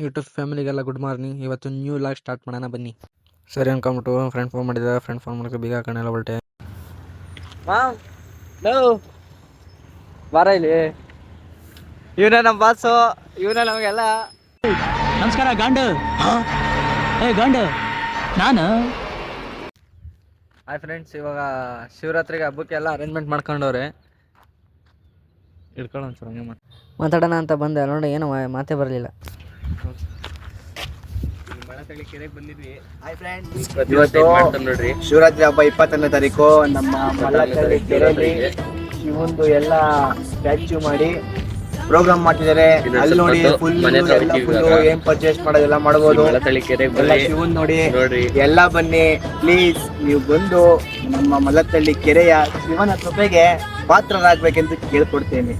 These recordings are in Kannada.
ಯೂಟ್ಯೂಬ್ ಫ್ಯಾಮಿಲಿಗೆಲ್ಲ ಗುಡ್ ಮಾರ್ನಿಂಗ್. ಇವತ್ತು ನ್ಯೂ ಲಾಗ್ ಸ್ಟಾರ್ಟ್ ಮಾಡೋಣ ಬನ್ನಿ. ಸರಿ ಅನ್ಕೊಂಬಿಟ್ಟು ಫ್ರೆಂಡ್ ಫೋನ್ ಮಾಡಿದ ಫ್ರೆಂಡ್ ಫೋನ್ ಮಾಡೋಕೆ ಬೀಗ ಹಾಕೊಂಡೆಲ್ಲ ಹೊರಟೆ ಬಾರ ಇಲ್ಲಿ. ಇವನೇ ನಮ್ಮ ಬಾಸು ಇವನೇ ನಮಗೆಲ್ಲ. ನಮಸ್ಕಾರ ಗಂಡು. ಏ ಗಂಡು ನಾನು. ಹಾಯ್ ಫ್ರೆಂಡ್ಸ್ ಇವಾಗ ಶಿವರಾತ್ರಿಗೆ ಹಬ್ಬಕ್ಕೆ ಎಲ್ಲ ಅರೇಂಜ್ಮೆಂಟ್ ಮಾಡ್ಕೊಂಡವ್ರೆ. ಇಟ್ಕೊಳ್ಳೋಣ ಸರ್ ಮಾತಾಡೋಣ ಅಂತ ಬಂದೆ ನೋಡಿ ಏನು ಮಾತೇ ಬರಲಿಲ್ಲ. ಇವತ್ತು ಶಿವರಾತ್ರಿ ಹಬ್ಬ ಇಪ್ಪತ್ತನೇ ತಾರೀಕು. ನಮ್ಮ ಮಲ್ಲತ್ತಳ್ಳಿ ಕೆರೆಯಲ್ಲಿ ಶಿವಂದು ಎಲ್ಲ ಸ್ಟ್ಯಾಚ್ಯೂ ಮಾಡಿ ಪ್ರೋಗ್ರಾಮ್ ಮಾಡ್ತಿದ್ದಾರೆ. ಅಲ್ಲಿ ನೋಡಿ ಫುಲ್ ಫುಲ್ ಏನ್ ಪರ್ಚೇಸ್ ಮಾಡೋದೆಲ್ಲ ಮಾಡ್ಬೋದು. ಎಲ್ಲ ಶಿವನ್ ನೋಡಿ ಎಲ್ಲ ಬನ್ನಿ. ಪ್ಲೀಸ್ ನೀವು ಬಂದು ನಮ್ಮ ಮಲ್ಲತ್ತಳ್ಳಿ ಕೆರೆಯ ಶಿವನ ಕೃಪೆಗೆ ಪಾತ್ರರಾಗ್ಬೇಕೆಂದು ಕೇಳ್ಕೊಡ್ತೇನೆ.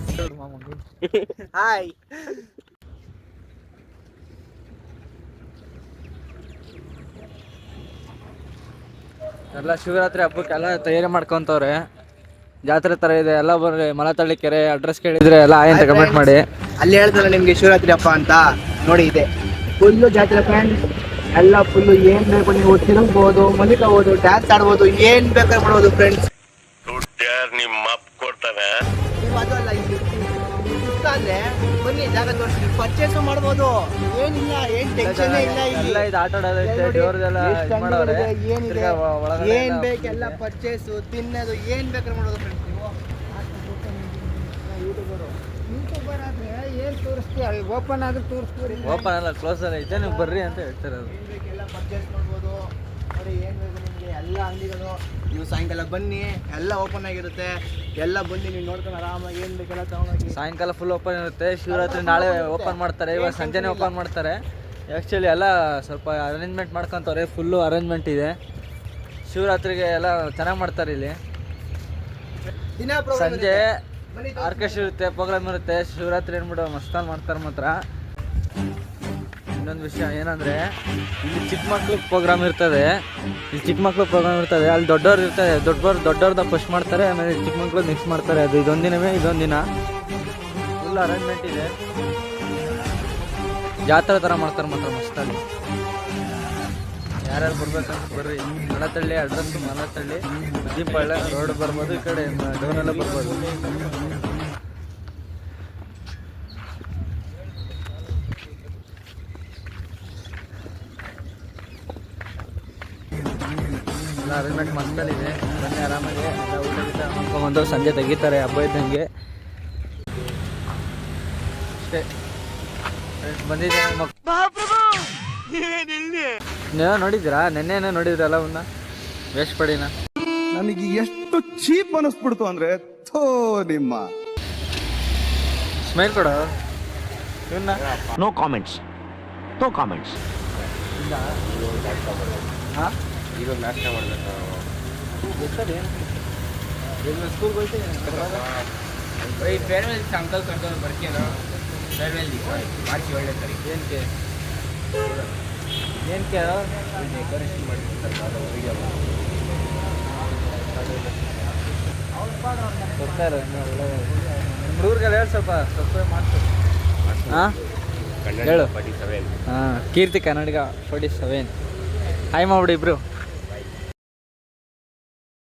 ಹಾಯ್ ಎಲ್ಲ ಶಿವರಾತ್ರಿ ಹಬ್ಬಕ್ಕೆ ಎಲ್ಲ ತಯಾರಿ ಮಾಡ್ಕೊಂತವ್ರೆ. ಜಾತ್ರೆ ತರ ಇದೆ, ಎಲ್ಲ ಬರ್ರಿ ಮಲತಳ್ಳಿ ಕೆರೆ ಅಡ್ರೆಸ್ ಕೇಳಿದ್ರೆ ಎಲ್ಲ ಆಯ್ ಅಂತ ಕಮೆಂಟ್ ಮಾಡಿ. ಅಲ್ಲಿ ಹೇಳ್ತಾರೆ ನಿಮ್ಗೆ ಶಿವರಾತ್ರಿ ಹಬ್ಬ ಅಂತ. ನೋಡಿ ಇದೆ. ಫುಲ್ಲು ಜಾತ್ರೆ ಫ್ರೆಂಡ್ಸ್ ಎಲ್ಲ ಫುಲ್ಲು ಏನ್ ಬೇಕು ನೀವು ತಿರುಗ್ಬೋದು ಮಲಿಕಬಹುದು ಡ್ಯಾನ್ಸ್ ಆಡ್ಬೋದು, ಏನ್ ಬೇಕಾದ್ರೆ ಮಾಡ್ಬೋದು ಫ್ರೆಂಡ್ಸ್ ಇಷ್ಟ ಅಂದ್ರೆ ಬನ್ನಿ ಜಾಗ ತೋರಿಸಿ ಪರ್ಚೇಸ್ ಮಾಡ್ಬೋದು. ಏನಿಲ್ಲ ಏನ್ ಟೆನ್ಷನ್ ಇಲ್ಲ ಇಲ್ಲ. ಇಲ್ಲಿ ಇದು ಆಟ ಏನಿದೆ? ಏನ್ ಬೇಕೆಲ್ಲ ಪರ್ಚೇಸ್ ತಿನ್ನೋದು ಏನ್ ಬೇಕಾದ್ರೆ ಮಾಡೋದು ಫ್ರೆಂಡ್ಸ್ ನೀವು. ಯೂಟ್ಯೂಬರ್ ಆದ್ರೆ ಏನ್ ತೋರಿಸ್ತೀವಿ. ಓಪನ್ ಆದ್ರೆ ತೋರಿಸ್ತೀವಿ ಓಪನ್ ಅಲ್ಲ ಕ್ಲೋಸ್ ಅಲ್ಲ ಇದೆ ನೀವು ಬರ್ರಿ ಅಂತ ಹೇಳ್ತಾರೆ ಅದು. ಪರ್ಚೇಸ್ ಮಾಡ್ಬೋದು. ನೋಡಿ ಏನು ಬೇಕು ನಿಮಗೆ? ಎಲ್ಲ ಅಂಗಡಿಗಳು ನೀವು ಸಾಯಂಕಾಲ ಬನ್ನಿ ಎಲ್ಲ ಓಪನ್ ಆಗಿರುತ್ತೆ. ಎಲ್ಲ ಬನ್ನಿ ನೀವು ನೋಡ್ಕೊಂಡು ಆರಾಮಾಗಿ ಏನು ಬೇಕೆಲ್ಲ ತಗೊಂಡೋಗಿ. ಸಾಯಂಕಾಲ ಫುಲ್ ಓಪನ್ ಇರುತ್ತೆ. ಶಿವರಾತ್ರಿ ನಾಳೆ ಓಪನ್ ಮಾಡ್ತಾರೆ. ಇವಾಗ ಸಂಜೆನೇ ಓಪನ್ ಮಾಡ್ತಾರೆ. ಆ್ಯಕ್ಚುಲಿ ಎಲ್ಲ ಸ್ವಲ್ಪ ಅರೇಂಜ್ಮೆಂಟ್ ಮಾಡ್ಕೊತಾರೆ ಫುಲ್ಲು ಅರೇಂಜ್ಮೆಂಟ್ ಇದೆ. ಶಿವರಾತ್ರಿಗೆ ಎಲ್ಲ ಚೆನ್ನಾಗಿ ಮಾಡ್ತಾರೆ ಇಲ್ಲಿ. ಸಂಜೆ ಆರ್ಕೆಸ್ಟ್ರಾ ಇರುತ್ತೆ ಪ್ರೋಗ್ರಾಮ್ ಇರುತ್ತೆ. ಶಿವರಾತ್ರಿ ಏನ್ಬಿಟ್ಟು ಮಸ್ತಾಗಿ ಮಾಡ್ತಾರೆ ಮಾತ್ರ. ಇನ್ನೊಂದು ವಿಷಯ ಏನಂದರೆ, ಇಲ್ಲಿ ಚಿಕ್ಕ ಮಕ್ಳು ಪ್ರೋಗ್ರಾಮ್ ಇರ್ತದೆ. ಇಲ್ಲಿ ಚಿಕ್ಕ ಮಕ್ಳು ಪ್ರೋಗ್ರಾಮ್ ಇರ್ತದೆ. ಅಲ್ಲಿ ದೊಡ್ಡವ್ರು ಇರ್ತಾರೆ. ದೊಡ್ಡವ್ರು ದೊಡ್ಡವ್ರದ ಫಸ್ಟ್ ಮಾಡ್ತಾರೆ, ಆಮೇಲೆ ಚಿಕ್ಕ ಮಕ್ಳು ನೆಕ್ಸ್ಟ್ ಮಾಡ್ತಾರೆ. ಅದು ಇದೊಂದಿನವೇ ಇದೊಂದಿನ ಇದೊಂದು ದಿನ. ಫುಲ್ ಅರೇಂಜ್ಮೆಂಟ್ ಇದೆ. ಜಾತ್ರೆ ಥರ ಮಾಡ್ತಾರೆ ಮಾತ್ರ ಮಸ್ತಾಗಿ ಯಾರ್ಯಾರು ಬರ್ಬೇಕಂತ ಬರ್ರಿ. ಮನತಳ್ಳಿ ಅಡ್ರೆಸ್ ಮನತಳ್ಳಿ ದೀಪಳ್ಳ ರೋಡ್ ಬರ್ಬೋದು, ಈ ಕಡೆ ಡೋನೆಲ್ಲ ಬರ್ಬೋದು. ಎಲ್ಲ ಅರೇಂಜ್ಮೆಂಟ್ ಇದೆ ಬನ್ನಿ ಆರಾಮಾಗಿ ಎಲ್ಲ ಊಟ ಗೀಟ ಮಾಡ್ಕೊಂಬಂದು ಸಂಜೆ ತೆಗಿತಾರೆ ಹಬ್ಬ ಇದ್ದಂಗೆ. ಅಷ್ಟೇ. ಬಂದಿದ್ದೆ ನೀವು ನೋಡಿದ್ದೀರಾ? ನೆನ್ನೆನೇ ನೋಡಿದ್ರಲ್ಲ ಅವನ್ನ ವೇಸ್ಟ್ ಪಡಿನ. ನನಗೆ ಎಷ್ಟು ಚೀಪ್ ಅನಿಸ್ಬಿಡ್ತು ಅಂದ್ರೆ ಥೋ ನಿಮ್ಮ. ಸ್ಮೈಲ್ ಕೊಡ. ಇವನ್ನ ನೋ ಕಾಮೆಂಟ್ಸ್ ನೋ ಕಾಮೆಂಟ್ಸ್ ಹಾಂ? ಈಗ ನಾಷ್ಟ ಮಾಡ್ಬೇಕು. ಏನು ಹೋಗ್ತೀನಿ ಫೇರ್ವೆಲ್ ಅಂಕಲ್ ಕರ್ಕೊಂಡು ಬರ್ತೀನೋ ಫೇರ್ವೆಲ್ ಮಾರ್ಚ್ ಏಳನೇ ತಾರೀಕು. ಏನಕ್ಕೆ ಏನಕ್ಕೆ ಡೆಕೋರೇಷನ್ ಮಾಡ್ತಿರ್ತಾರೆ ವಿಡಿಯೋ ಬರ್ತಾರೆ ಹುಡುಗರ್ಗೆಲ್ಲ ಹೇಳಿ ಸ್ವಲ್ಪ ಸಬ್ಸ್ಕ್ರೈಬ್ ಮಾಡ್ತಾರೆ ಹೇಳು. ಹಾಂ Keerthi Kannadiga forty seven hi ಮಾಡ್ಬಿಡಿ ಇಬ್ರು.